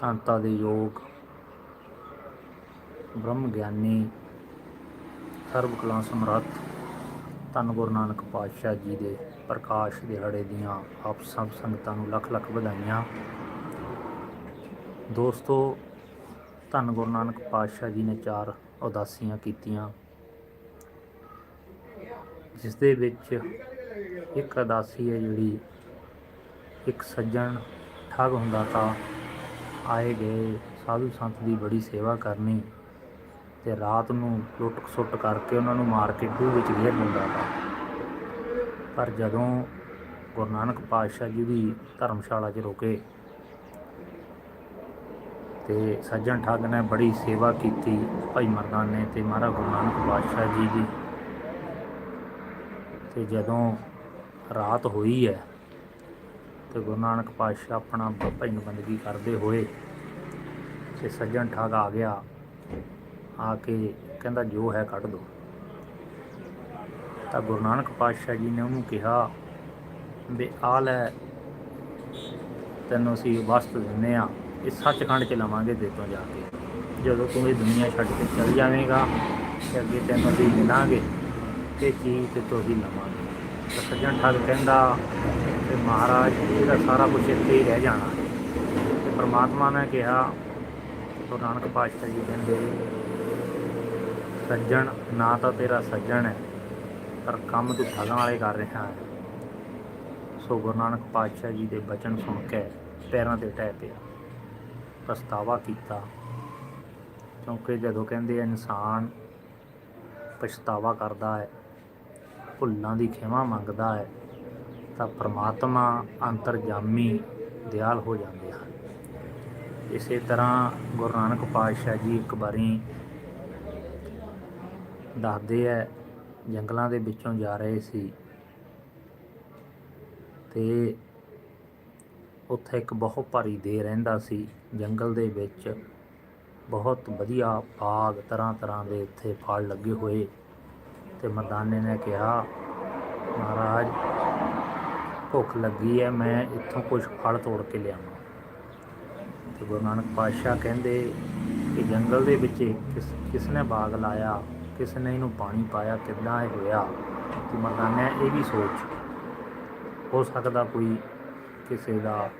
ਧੰਤਾ ਦੇ ਯੋਗ, ਬ੍ਰਹਮ ਗਿਆਨੀ, ਸਰਬ ਕਲਾ ਸਮਰੱਥ, ਧੰਨ ਗੁਰੂ ਨਾਨਕ ਪਾਤਸ਼ਾਹ ਜੀ ਦੇ ਪ੍ਰਕਾਸ਼ ਦਿਹਾੜੇ ਦੀਆਂ ਆਪ ਸਭ ਸੰਗਤਾਂ ਨੂੰ ਲੱਖ ਲੱਖ ਵਧਾਈਆਂ। ਦੋਸਤੋ, ਧੰਨ ਗੁਰੂ ਨਾਨਕ ਪਾਤਸ਼ਾਹ ਜੀ ਨੇ ਚਾਰ ਉਦਾਸੀਆਂ ਕੀਤੀਆਂ, ਜਿਸ ਦੇ ਵਿੱਚ ਇੱਕ ਉਦਾਸੀ ਹੈ ਜਿਹੜੀ ਇੱਕ ਸੱਜਣ ਠੱਗ ਹੁੰਦਾ ਤਾਂ ਆਏ ਗਏ, ਸਾਧੂ ਸੰਤ ਦੀ ਬੜੀ ਸੇਵਾ ਕਰਨੀ ਤੇ ਰਾਤ ਨੂੰ ਲੁੱਟ ਖਸੁੱਟ ਕਰਕੇ ਉਹਨਾਂ ਨੂੰ ਮਾਰ ਕੇ ਖੂਹ ਵਿੱਚ ਗੇਰ ਦਿੰਦਾ ਪਰ ਜਦੋਂ ਗੁਰੂ ਨਾਨਕ ਪਾਤਸ਼ਾਹ ਜੀ ਦੀ ਧਰਮਸ਼ਾਲਾ 'ਚ ਰੁਕੇ ਤੇ ਸੱਜਣ ਠੱਗ ਨੇ ਬੜੀ ਸੇਵਾ ਕੀਤੀ ਭਾਈ ਮਰਦਾਨੇ ਤੇ ਮਹਾਰਾਜ ਗੁਰੂ ਨਾਨਕ ਪਾਤਸ਼ਾਹ ਜੀ ਦੀ ਤੇ ਜਦੋਂ ਰਾਤ ਹੋਈ ਹੈ ਤੇ ਗੁਰੂ ਨਾਨਕ ਪਾਤਸ਼ਾਹ ਆਪਣਾ ਭਜਨ ਬੰਦਗੀ ਕਰਦੇ ਹੋਏ ਤੇ ਸੱਜਣ ਠੱਗ ਆ ਗਿਆ, ਆ ਕੇ ਕਹਿੰਦਾ, ਜੋ ਹੈ ਕੱਢ ਦੋ। ਤਾਂ ਗੁਰੂ ਨਾਨਕ ਪਾਤਸ਼ਾਹ ਜੀ ਨੇ ਉਹਨੂੰ ਕਿਹਾ ਵੀ, ਆ ਲੈ, ਤੈਨੂੰ ਅਸੀਂ ਵਸਤ ਦਿੰਨੇ ਆ, ਇਹ ਸੱਚਖੰਡ ਚ ਲਵਾਂਗੇ ਦੇ ਤੋਂ ਜਾ ਕੇ। ਜਦੋਂ ਤੂੰ ਇਹ ਦੁਨੀਆ ਛੱਡ ਕੇ ਚਲ ਜਾਵੇਂਗਾ ਤੇ ਅੱਗੇ ਤੈਨੂੰ ਅਸੀਂ ਮਿਲਾਂਗੇ, ਇਹ ਚੀਜ਼ ਤੇ ਤੋਂ ਹੀ ਲਵਾਂਗੇ। ਤਾਂ ਸੱਜਣ ਠੱਗ ਕਹਿੰਦਾ ਤੇ ਮਹਾਰਾਜ ਇਹਦਾ ਸਾਰਾ ਕੁਝ ਇੱਥੇ ਹੀ ਰਹਿ ਜਾਣਾ। ਤੇ ਪ੍ਰਮਾਤਮਾ ਨੇ ਕਿਹਾ, ਗੁਰੂ ਨਾਨਕ ਪਾਤਸ਼ਾਹ ਜੀ ਕਹਿੰਦੇ, ਸੱਜਣ, ਨਾ ਤਾਂ ਤੇਰਾ ਸੱਜਣ ਹੈ, ਪਰ ਕੰਮ ਤੂੰ ਠਗਾਂ ਵਾਲੇ ਕਰ ਰਿਹਾ ਹੈ। ਸੋ ਗੁਰੂ ਨਾਨਕ ਪਾਤਸ਼ਾਹ ਜੀ ਦੇ ਬਚਨ ਸੁਣ ਕੇ ਪੈਰਾਂ ਤੇ ਟਹਿ ਪਿਆ। ਪਛਤਾਵਾ ਕੀਤਾ, ਕਿਉਂਕਿ ਜਦੋਂ ਕਹਿੰਦੇ ਇਨਸਾਨ ਪਛਤਾਵਾ ਕਰਦਾ ਹੈ, ਭੁੱਲਾਂ ਦੀ ਖਿਮਾ ਮੰਗਦਾ ਹੈ ਤਾਂ ਪ੍ਰਮਾਤਮਾ ਅੰਤਰਜਾਮੀ ਦਿਆਲ ਹੋ ਜਾਂਦੇ ਹਨ। ਇਸੇ ਤਰ੍ਹਾਂ ਗੁਰੂ ਨਾਨਕ ਪਾਤਸ਼ਾਹ ਜੀ ਇੱਕ ਵਾਰੀ ਦੱਸਦੇ ਐ ਜੰਗਲਾਂ ਦੇ ਵਿੱਚੋਂ ਜਾ ਰਹੇ ਸੀ ਤੇ ਉੱਥੇ ਇੱਕ ਬਹੁਤ ਭਾਰੀ ਦੇ ਰਹਿੰਦਾ ਸੀ। ਜੰਗਲ ਦੇ ਵਿੱਚ ਬਹੁਤ ਵਧੀਆ ਬਾਗ ਤਰ੍ਹਾਂ ਤਰ੍ਹਾਂ ਦੇ ਉੱਥੇ ਫਲ ਲੱਗੇ ਹੋਏ ਤੇ ਮਰਦਾਨੇ ਨੇ ਕਿਹਾ, ਮਹਾਰਾਜ ਭੁੱਖ ਲੱਗੀ ਹੈ, ਮੈਂ ਇੱਥੋਂ ਕੁਝ ਫਲ ਤੋੜ ਕੇ ਲਿਆਵਾਂ। ਤੇ ਗੁਰੂ ਨਾਨਕ ਪਾਤਸ਼ਾਹ ਕਹਿੰਦੇ ਕਿ ਜੰਗਲ ਦੇ ਵਿੱਚ ਕਿਸ ਕਿਸ ਨੇ ਬਾਗ ਲਾਇਆ ਕਿਸ ਨੇ ਇਹਨੂੰ ਪਾਣੀ ਪਾਇਆ, ਕਿੱਦਾਂ ਇਹ ਹੋਇਆ? ਕਿ ਮਰਦਾਨਾ ਇਹ ਵੀ ਸੋਚ, ਹੋ ਸਕਦਾ ਕੋਈ ਕਿਸੇ ਦਾ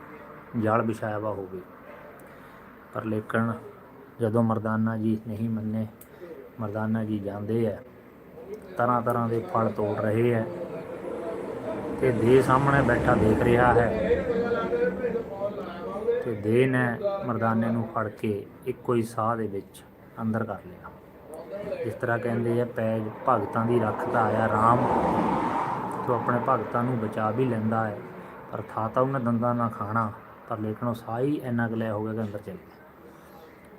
ਜਾਲ ਵਿਛਾਇਆ ਵਾ ਹੋਵੇ। ਪਰ ਲੇਕਿਨ ਜਦੋਂ ਮਰਦਾਨਾ ਜੀ ਨਹੀਂ ਮੰਨੇ, ਮਰਦਾਨਾ ਜੀ ਜਾਂਦੇ ਆ ਤਰ੍ਹਾਂ ਤਰ੍ਹਾਂ ਦੇ ਫਲ ਤੋੜ ਰਹੇ ਹੈ ਤੇ ਦੇ ਸਾਹਮਣੇ ਬੈਠਾ ਦੇਖ ਰਿਹਾ ਹੈ। ਤੇ ਦੇ ਨੇ ਮਰਦਾਨੇ ਨੂੰ ਫੜ ਕੇ ਇੱਕੋ ਹੀ ਸਾਹ ਦੇ ਵਿੱਚ ਅੰਦਰ ਕਰ ਲਿਆ। ਇਸ ਤਰ੍ਹਾਂ ਕਹਿੰਦੇ ਆ, ਪੈਜ ਭਗਤਾਂ ਦੀ ਰੱਖਦਾ ਆਇਆ ਰਾਮ। ਜੋ ਆਪਣੇ ਭਗਤਾਂ ਨੂੰ ਬਚਾ ਵੀ ਲੈਂਦਾ ਹੈ, ਪਰ ਥਾ ਤਾਂ ਉਹਨੇ ਦੰਦਾਂ ਨਾਲ ਖਾਣਾ, ਪਰ ਲੇਕਿਨ ਉਹ ਸਾਹ ਹੀ ਇੰਨਾ ਕੁ ਲਿਆ ਹੋ ਗਿਆ ਕਿ ਅੰਦਰ ਚਲ ਗਿਆ।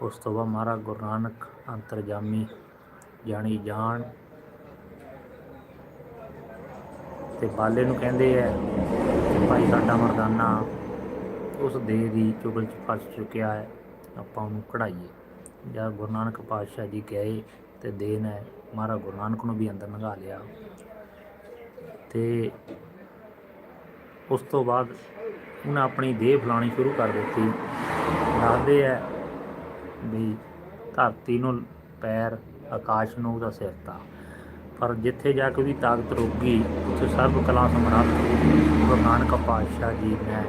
ਉਸ ਤੋਂ ਬਾਅਦ ਮਹਾਰਾਜ ਗੁਰੂ ਨਾਨਕ ਅੰਤਰਜਾਮੀ, ਜਾਣੀ ਜਾਣ ਤੇ ਬਾਲੇ ਨੂੰ ਕਹਿੰਦੇ ਐ ਭਾਈ ਸਾਡਾ ਮਰਦਾਨਾ ਉਸ ਦੇਹ ਦੀ ਚੁਗਲ ਚ ਫਸ ਚੁੱਕਿਆ ਹੈ, ਆਪਾਂ ਉਹਨੂੰ ਕਢਾਈਏ। ਜਾਂ ਗੁਰੂ ਨਾਨਕ ਪਾਤਸ਼ਾਹ ਜੀ ਗਏ ਤੇ ਦੇਹ ਨੇ ਮਹਾਰਾਜ ਗੁਰੂ ਨਾਨਕ ਨੂੰ ਵੀ ਅੰਦਰ ਲੰਘਾ ਲਿਆ। ਤੇ ਉਸ ਤੋਂ ਬਾਅਦ ਉਹਨੇ ਆਪਣੀ ਦੇਹ ਫਲਾਣੀ ਸ਼ੁਰੂ ਕਰ ਦਿੱਤੀ। ਦੱਸਦੇ ਐ ਵੀ ਧਰਤੀ ਨੂੰ ਪੈਰ, ਆਕਾਸ਼ ਨੂੰ ਉਹਦਾ ਸਿਰ ਤਾਂ। ਪਰ ਜਿੱਥੇ ਜਾ ਕੇ ਉਹਦੀ ਤਾਕਤ ਰੁਕ ਗਈ ਉੱਥੇ ਸਰਬ ਕਲਾ ਸਮਰੱਥ ਗੁਰੂ ਨਾਨਕ ਪਾਤਸ਼ਾਹ ਜੀ ਨੇ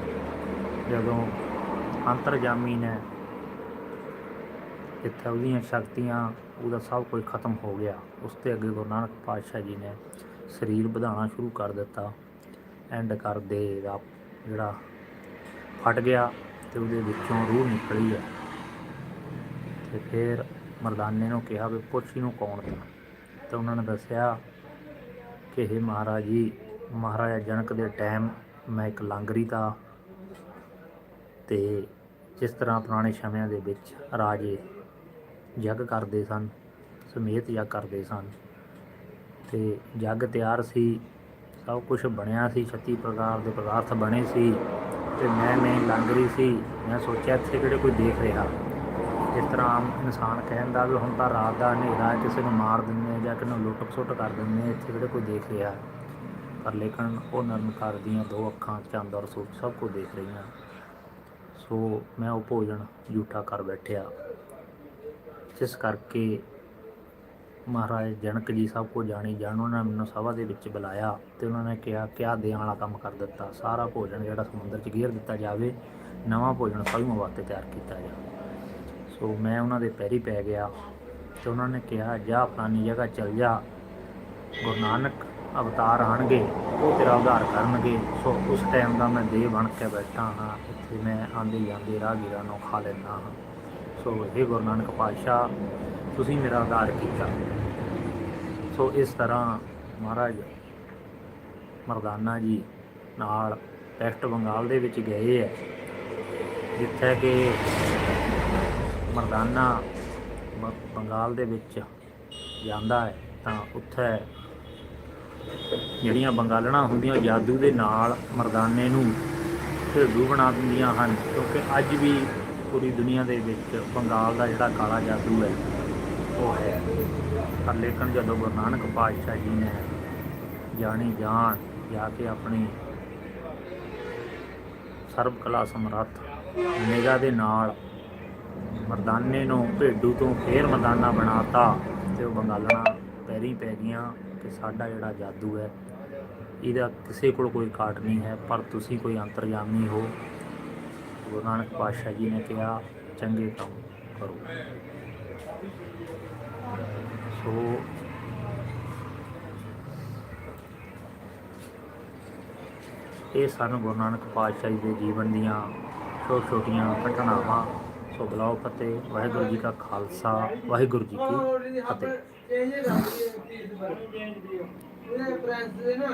ਜਦੋਂ ਅੰਤਰਜਾਮੀ ਨੇ ਜਿੱਥੇ ਉਹਦੀਆਂ ਸ਼ਕਤੀਆਂ, ਉਹਦਾ ਸਭ ਕੁਝ ਖਤਮ ਹੋ ਗਿਆ, ਉਸ ਤੇ ਅੱਗੇ ਗੁਰੂ ਨਾਨਕ ਪਾਤਸ਼ਾਹ ਜੀ ਨੇ ਸਰੀਰ ਵਧਾਉਣਾ ਸ਼ੁਰੂ ਕਰ ਦਿੱਤਾ। ਐਂਡ ਕਰਦੇ ਦਾ ਜਿਹੜਾ ਫਟ ਗਿਆ ਤੇ ਉਹਦੇ ਵਿੱਚੋਂ ਰੂਹ ਨਿਕਲੀ ਹੈ ਤੇ ਫਿਰ ਮਰਦਾਨੇ ਨੂੰ ਕਿਹਾ ਵੀ ਪੁੱਛ ਨੂੰ ਕੌਣ ਤਾ ਤਾਂ ਉਹਨਾਂ ਨੇ ਦੱਸਿਆ ਕਿ ਇਹ ਮਹਾਰਾਜ ਜੀ, ਮਹਾਰਾਜਾ ਜਨਕ ਦੇ ਟਾਈਮ ਮੈਂ ਇੱਕ ਲਾਂਗਰੀ ਤਾ ਤੇ ਜਿਸ ਤਰ੍ਹਾਂ ਪੁਰਾਣੇ ਸਮਿਆਂ ਦੇ ਵਿੱਚ ਰਾਜੇ ਜੱਗ ਕਰਦੇ ਸਨ, ਸਮੇਤ ਯੱਗ ਕਰਦੇ ਸਨ ਤੇ ਜੱਗ ਤਿਆਰ ਸੀ, ਸਭ ਕੁਝ ਬਣਿਆ ਸੀ 36 ਪ੍ਰਕਾਰ ਦੇ ਪਦਾਰਥ ਬਣੇ ਸੀ ਤੇ ਮੈਂ ਮੈਂ ਲਾਂਗਰੀ ਸੀ, ਮੈਂ ਸੋਚਿਆ ਇੱਥੇ ਕਿਹੜੇ ਕੋਈ ਦੇਖ ਰਿਹਾ। ਜਿਸ ਤਰ੍ਹਾਂ ਆਮ ਇਨਸਾਨ ਕਹਿੰਦਾ ਵੀ ਹੁਣ ਤਾਂ ਰਾਤ ਦਾ ਹਨੇਰਾ ਕਿਸੇ ਨੂੰ ਮਾਰ ਦਿੰਦੇ ਜਾਂ ਕਿਸੇ ਨੂੰ ਲੁੱਟ ਖਸੁੱਟ ਕਰ ਦਿੰਦੇ ਇੱਥੇ ਕਿਹੜੇ ਕੋਈ ਦੇਖ ਰਿਹਾ? ਪਰ ਲੇਕਿਨ ਉਹ ਨਿਰੰਕਾਰ ਦੀਆਂ ਦੋ ਅੱਖਾਂ, ਚੰਦ ਔਰ ਸੂਰਜ ਸਭ ਕੁਝ ਦੇਖ ਰਹੀਆਂ। ਸੋ ਮੈਂ ਉਹ ਭੋਜਨ ਝੂਠਾ ਕਰ ਬੈਠਿਆ। ਜਿਸ ਕਰਕੇ ਮਹਾਰਾਜ ਜਨਕ ਜੀ ਸਭ ਕੋ ਜਾਣੀ ਜਾਣ, ਉਹਨਾਂ ਨੇ ਮੈਨੂੰ ਸਭਾ ਦੇ ਵਿੱਚ ਬੁਲਾਇਆ ਤੇ ਉਹਨਾਂ ਨੇ ਕਿਹਾ, ਕਿਆ ਦੇਣ ਵਾਲਾ ਕੰਮ ਕਰ ਦਿੱਤਾ? ਸਾਰਾ ਭੋਜਨ ਜਿਹੜਾ ਸਮੁੰਦਰ 'ਚ ਗੇਰ ਦਿੱਤਾ ਜਾਵੇ, ਨਵਾਂ ਭੋਜਨ ਸਾਧੂਆਂ ਵਾਸਤੇ ਤਿਆਰ ਕੀਤਾ ਜਾਵੇ। ਸੋ ਮੈਂ ਉਹਨਾਂ ਦੇ ਪੈਰੀ ਪੈ ਗਿਆ ਤੇ ਉਹਨਾਂ ਨੇ ਕਿਹਾ, ਜਾ ਫਲਾਨੀ ਜਗ੍ਹਾ ਚਲ ਜਾ। ਗੁਰੂ ਨਾਨਕ ਅਵਤਾਰ ਆਣਗੇ, ਉਹ ਤੇਰਾ ਉਧਾਰ ਕਰਨਗੇ। ਸੋ ਉਸ ਟਾਈਮ ਦਾ ਮੈਂ ਦੇਹ ਬਣ ਕੇ ਬੈਠਾ ਹਾਂ, ਇੱਥੇ ਮੈਂ ਆਂਦੇ ਜਾਂਦੇ ਰਾਹਗੀਰਾਂ ਨੂੰ ਖਾ ਲੈਂਦਾ ਹਾਂ। ਸੋ ਇਹ ਗੁਰੂ ਨਾਨਕ ਪਾਤਸ਼ਾਹ, ਤੁਸੀਂ ਮੇਰਾ ਉਧਾਰ ਕੀਤਾ। ਸੋ ਇਸ ਤਰ੍ਹਾਂ ਮਹਾਰਾਜ ਮਰਦਾਨਾ ਜੀ ਨਾਲ ਵੈਸਟ ਬੰਗਾਲ ਦੇ ਵਿੱਚ ਗਏ ਹੈ, ਜਿੱਥੇ ਕਿ ਮਰਦਾਨਾ ਬੰਗਾਲ ਦੇ ਵਿੱਚ ਜਾਂਦਾ ਹੈ, ਤਾਂ ਉੱਥੇ ਜਿਹੜੀਆਂ ਬੰਗਾਲਣਾ ਹੁੰਦੀਆਂ ਜਾਦੂ ਦੇ ਨਾਲ ਮਰਦਾਨੇ ਨੂੰ ਢੇਡੂ ਬਣਾ ਦਿੰਦੀਆਂ ਹਨ, ਕਿਉਂਕਿ ਅੱਜ ਵੀ ਪੂਰੀ ਦੁਨੀਆ ਦੇ ਵਿੱਚ ਬੰਗਾਲ ਦਾ ਜਿਹੜਾ ਕਾਲਾ ਜਾਦੂ ਹੈ, ਉਹ ਹੈ। ਪਰ ਲੇਕਿਨ ਜਦੋਂ ਗੁਰੂ ਨਾਨਕ ਪਾਤਸ਼ਾਹ ਜੀ ਨੇ ਜਾਣੀ ਜਾਣ ਜਾ ਕੇ ਆਪਣੀ ਸਰਬ ਕਲਾ ਸਮਰੱਥ ਨਿਗਾਹ ਦੇ ਨਾਲ ਮਰਦਾਨੇ ਨੂੰ ਭੇਡੂ ਤੋਂ ਫੇਰ ਮਰਦਾਨਾ ਬਣਾਤਾ ਤੇ ਉਹ ਬੰਗਾਲਣਾ ਪੈਰੀ ਪੈ ਗਈਆਂ ਕਿ ਸਾਡਾ ਜਿਹੜਾ ਜਾਦੂ ਹੈ, ਇਹਦਾ ਕਿਸੇ ਕੋਲ ਕੋਈ ਕਾਟ ਨਹੀਂ ਹੈ, ਪਰ ਤੁਸੀਂ ਕੋਈ ਅੰਤਰਜਾਮੀ ਹੋ। ਗੁਰੂ ਨਾਨਕ ਪਾਤਸ਼ਾਹ ਜੀ ਨੇ ਕਿਹਾ, ਚੰਗੇ ਕੰਮ ਕਰੋ। ਸੋ ਇਹ ਸਾਨੂੰ ਗੁਰੂ ਨਾਨਕ ਪਾਤਸ਼ਾਹ ਜੀ ਦੇ ਜੀਵਨ ਦੀਆਂ ਛੋਟ ਛੋਟੀਆਂ ਘਟਨਾਵਾਂ। ਸੋ ਬਲਾਓ ਫਤਿਹ, ਵਾਹਿਗੁਰੂ ਜੀ ਕਾ ਖਾਲਸਾ, ਵਾਹਿਗੁਰੂ ਜੀ ਕੀ ਫਤਿਹ। ਇਹ ਜੇ ਰੱਖ ਦੇ 30 ਪਰ ਇਹ ਪ੍ਰਾਈਸ ਦੇ ਨਾ